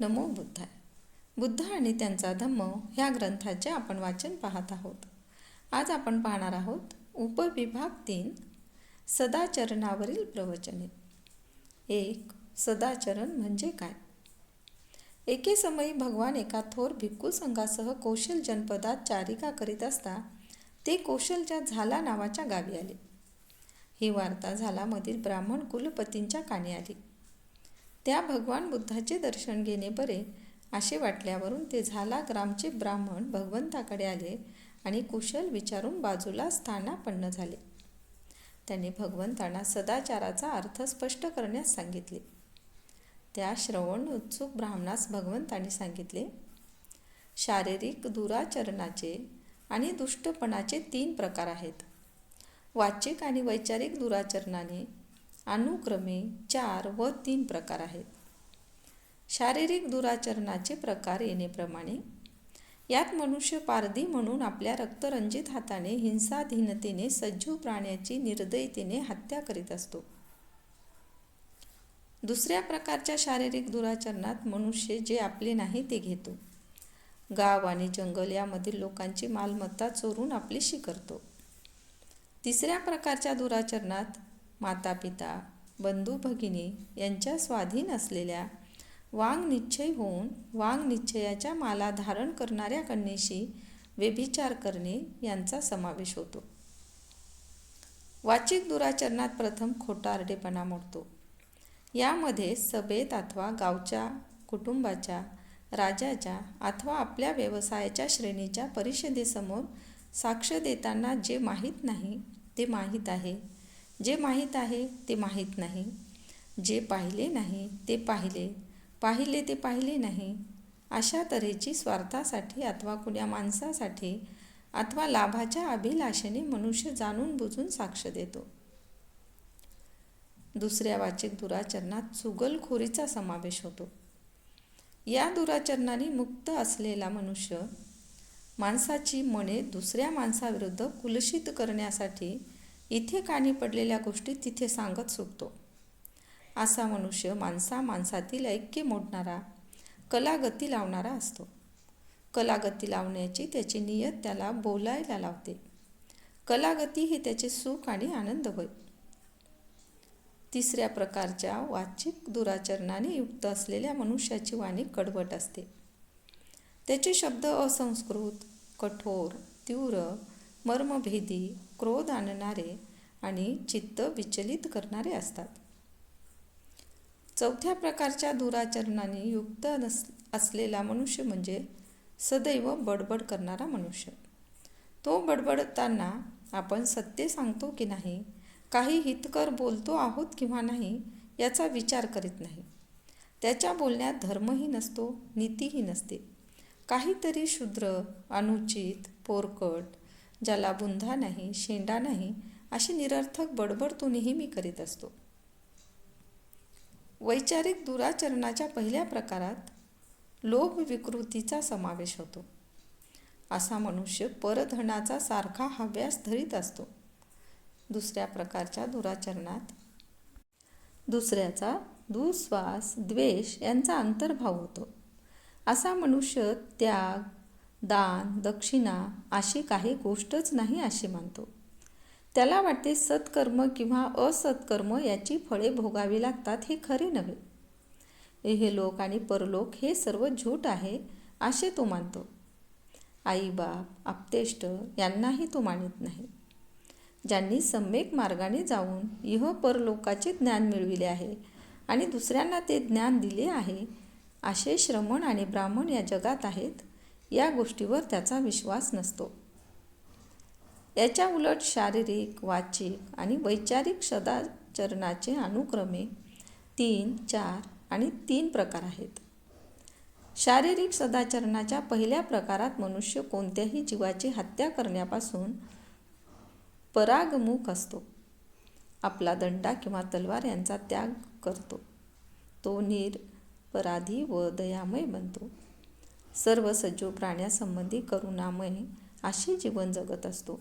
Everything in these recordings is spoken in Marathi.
नमो बुद्धाय. बुद्ध आणि त्यांचा धम्म ह्या ग्रंथाचे आपण वाचन पाहत आहोत. आज आपण पाहणार आहोत उपविभाग तीन सदाचरणावरील प्रवचने. एक सदाचरण म्हणजे काय? एके समयी भगवान एका थोर भिक्खू संघासह कौशल जनपदात चारिका करीत असता ते कौशलच्या झाला नावाच्या गावी आले. ही वार्ता झालामधील ब्राह्मण कुलपतींच्या कानी आली. त्या भगवान बुद्धाचे दर्शन घेणे बरे असे वाटल्यावरून ते झाला ग्रामचे ब्राह्मण भगवंताकडे आले आणि कुशल विचारून बाजूला स्थानापन्न झाले. त्यांनी भगवंतांना सदाचाराचा अर्थ स्पष्ट करण्यास सांगितले. त्या श्रवण उत्सुक ब्राह्मणास भगवंतांनी सांगितले शारीरिक दुराचरणाचे आणि दुष्टपणाचे तीन प्रकार आहेत. वाचिक आणि वैचारिक दुराचरणाने अनुक्रमे चार व तीन प्रकार आहेत. शारीरिक दुराचरणाचे प्रकार येणेप्रमाणे यात मनुष्य पारधी म्हणून आपल्या रक्तरंजित हाताने हिंसाधीनतेने सजीव प्राण्याची निर्दयतेने हत्या करीत असतो. दुसऱ्या प्रकारच्या शारीरिक दुराचरणात मनुष्य जे आपले नाही ते घेतो. गाव आणि जंगल यामधील लोकांची मालमत्ता चोरून आपली शिकारतो. तिसऱ्या प्रकारच्या दुराचरणात माता पिता बंधू भगिनी यांच्या स्वाधीन असलेल्या वांग निश्चय होऊन वांग निश्चयाच्या माला धारण करणाऱ्या कन्येशी व्यभिचार करणे यांचा समावेश होतो. वाचिक दुराचरणात प्रथम खोटारडेपणा मोडतो. यामध्ये सभेत अथवा गावच्या कुटुंबाच्या राजाच्या अथवा आपल्या व्यवसायाच्या श्रेणीच्या परिषदेसमोर साक्ष देताना जे माहीत नाही ते माहीत आहे. जे माहीत आहे ते माहीत नाही. जे पाहिले नाही ते पाहिले. पाहिले ते पाहिले नाही. अशा तऱ्हेची स्वार्थासाठी अथवा कुण्या माणसासाठी अथवा लाभाच्या अभिलाषेने मनुष्य जाणून बुजून साक्ष देतो. दुसऱ्या वाचिक दुराचरणात चुगलखोरीचा समावेश होतो. या दुराचरणाने मुक्त असलेला मनुष्य माणसाची मने दुसऱ्या माणसाविरुद्ध कुलशित करण्यासाठी इथे कानी पडलेल्या गोष्टी तिथे सांगत सुटतो. असा मनुष्य माणसा माणसातील ऐक्य मोडणारा कलागती लावणारा असतो. कलागती लावण्याची त्याची नियत त्याला बोलायला लावते. कलागती ही त्याचे सुख आणि आनंद होय. तिसऱ्या प्रकारच्या वाचिक दुराचरणाने युक्त असलेल्या मनुष्याची वाणी कडवट असते. त्याचे शब्द असंस्कृत कठोर तीव्र मर्मभेदी क्रोध आणणारे आणि चित्त विचलित करणारे असतात. चौथ्या प्रकारच्या दुराचरणाने युक्त नस असलेला मनुष्य म्हणजे सदैव बडबड करणारा मनुष्य. तो बडबडताना आपण सत्य सांगतो की नाही काही हितकर बोलतो आहोत किंवा नाही याचा विचार करीत नाही. त्याच्या बोलण्यात धर्मही नसतो नीतीही नसते. काहीतरी शूद्र अनुचित पोरकट ज्याला बुंधा नाही शेंडा नाही अशी निरर्थक बडबड तो नेहमी करीत असतो. वैचारिक दुराचरणाच्या पहिल्या प्रकारात लोभ विकृतीचा समावेश होतो. असा मनुष्य परधनाचा सारखा हव्यास धरीत असतो. दुसऱ्या प्रकारच्या दुराचरणात दुसऱ्याचा दुस्वास द्वेष यांचा अंतर्भाव होतो. असा मनुष्य त्याग दान दक्षिणा अशी काही गोष्टच नाही अशी मानतो त्याला वाटते सत्कर्म किंवा असत्कर्म याची फळे भोगावी लागतात हे खरे नव्हे. हे लोक आणि परलोक हे सर्व झूट आहे असे तो मानतो. आईबाप आपतेष्ट यांनाही तो मानित नाही. ज्यांनी सम्यक मार्गाने जाऊन इह परलोकाचे ज्ञान मिळविले आहे आणि दुसऱ्यांना ते ज्ञान दिले आहे असे श्रमण आणि ब्राह्मण या जगात आहेत या गोष्टीवर त्याचा विश्वास नसतो. याच्या उलट शारीरिक वाचिक आणि वैचारिक सदाचरणाचे अनुक्रमे तीन चार आणि तीन प्रकार आहेत. शारीरिक सदाचरणाच्या पहिल्या प्रकारात मनुष्य कोणत्याही जीवाची हत्या करण्यापासून परागमुख असतो. आपला दंडा किंवा तलवार यांचा त्याग करतो. तो निरपराधी व दयामय बनतो. सर्व सजीव प्राण्यासंबंधी करुणामय असे जीवन जगत असतो.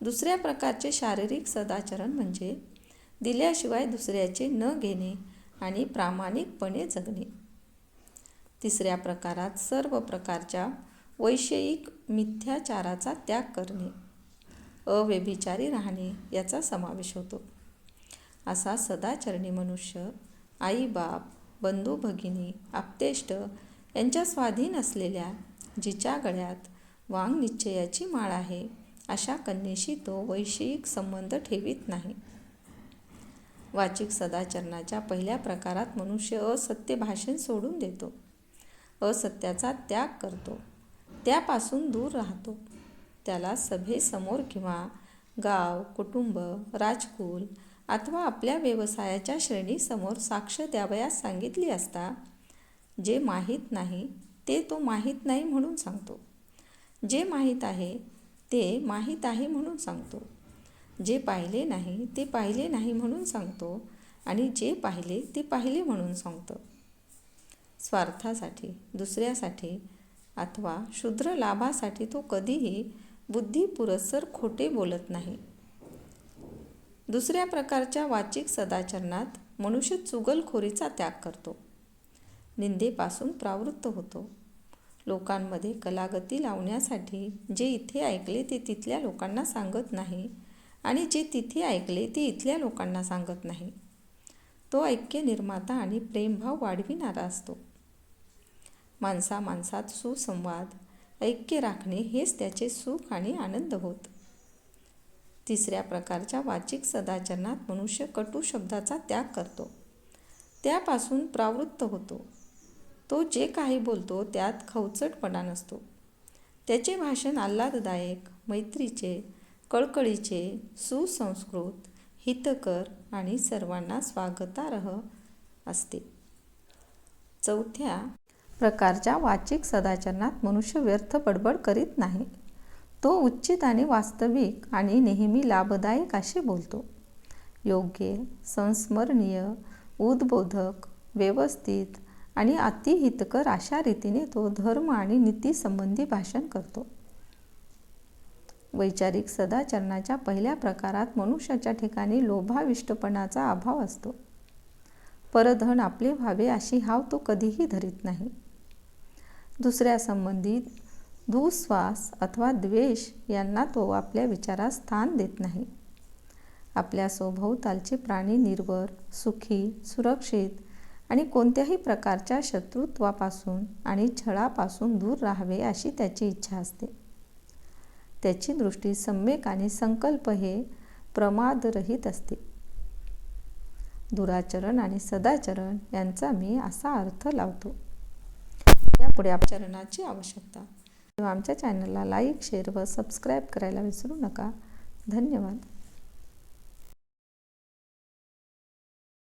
दुसऱ्या प्रकारचे शारीरिक सदाचरण म्हणजे दिल्याशिवाय दुसऱ्याचे न घेणे आणि प्रामाणिकपणे जगणे. तिसऱ्या प्रकारात सर्व प्रकारच्या वैषयिक मिथ्याचाराचा त्याग करणे अव्यभिचारी राहणे याचा समावेश होतो. असा सदाचरणी मनुष्य आई बाप बंधू भगिनी आप्तेष्ट यांच्या स्वाधीन असलेल्या जिच्या गळ्यात वांग निश्चयाची माळ आहे अशा कन्येशी तो वैषयिक संबंध ठेवीत नाही. वाचिक सदाचरणाच्या पहिल्या प्रकारात मनुष्य असत्य भाषण सोडून देतो. असत्याचा त्याग करतो. त्यापासून दूर राहतो. त्याला सभेसमोर किंवा गाव कुटुंब राजकुल अथवा आपल्या व्यवसायाच्या श्रेणीसमोर साक्ष द्यावयास सांगितली असता जे माहीत नाही ते तो माहीत नाही म्हणून सांगतो. जे माहीत आहे ते माहीत आहे म्हणून सांगतो. जे पाहिले नाही ते पाहिले नाही म्हणून सांगतो आणि जे पाहिले ते पाहिले म्हणून सांगतो. स्वार्थासाठी दुसऱ्यासाठी अथवा शूद्र लाभासाठी तो कधीही बुद्धिपुरस्सर खोटे बोलत नाही. दुसऱ्या प्रकारच्या वाचिक सदाचरणात मनुष्य चुगलखोरीचा त्याग करतो. निंदेपासून प्रावृत्त होतो. लोकांमध्ये कलागती लावण्यासाठी जे इथे ऐकले ते तिथल्या लोकांना सांगत नाही आणि जे तिथे ऐकले ते इथल्या लोकांना सांगत नाही. तो ऐक्य निर्माता आणि प्रेमभाव वाढविणारा असतो. माणसा माणसात सुसंवाद ऐक्य राखणे हेच त्याचे सुख आणि आनंद होत. तिसऱ्या प्रकारच्या वाचिक सदाचरणात मनुष्य कटू शब्दाचा त्याग करतो. त्यापासून प्रावृत्त होतो. तो जे काही बोलतो त्यात खवचटपणा नसतो. त्याचे भाषण आल्हाददायक मैत्रीचे कळकळीचे सुसंस्कृत हितकर आणि सर्वांना स्वागतार्ह असते. चौथ्या प्रकारच्या वाचिक सदाचरणात मनुष्य व्यर्थ बडबड करीत नाही. तो उचित आणि वास्तविक आणि नेहमी लाभदायक असे बोलतो. योग्य संस्मरणीय उद्बोधक व्यवस्थित आणि अतिहितकर अशा रीतीने तो धर्म आणि नीतीसंबंधी भाषण करतो. वैचारिक सदाचरणाच्या पहिल्या प्रकारात मनुष्याच्या ठिकाणी लोभाविष्टपणाचा अभाव असतो. परधन आपले व्हावे अशी हाव तो कधीही धरीत नाही. दुसऱ्या संबंधित दुस्वास अथवा द्वेष यांना तो आपल्या विचारात स्थान देत नाही. आपल्या सभोवतालचे प्राणी निर्वर सुखी सुरक्षित आणि कोणत्याही प्रकारच्या शत्रुत्वापासून आणि छळापासून दूर राहावे अशी त्याची इच्छा असते. त्याची दृष्टी सम्यक आणि संकल्प हे प्रमादरहित असते. दुराचरण आणि सदाचरण यांचा मी असा अर्थ लावतो. यापुढे आचरणाची आवश्यकता. तेव्हा आमच्या चॅनलला लाईक शेअर व सबस्क्राईब करायला विसरू नका. धन्यवाद.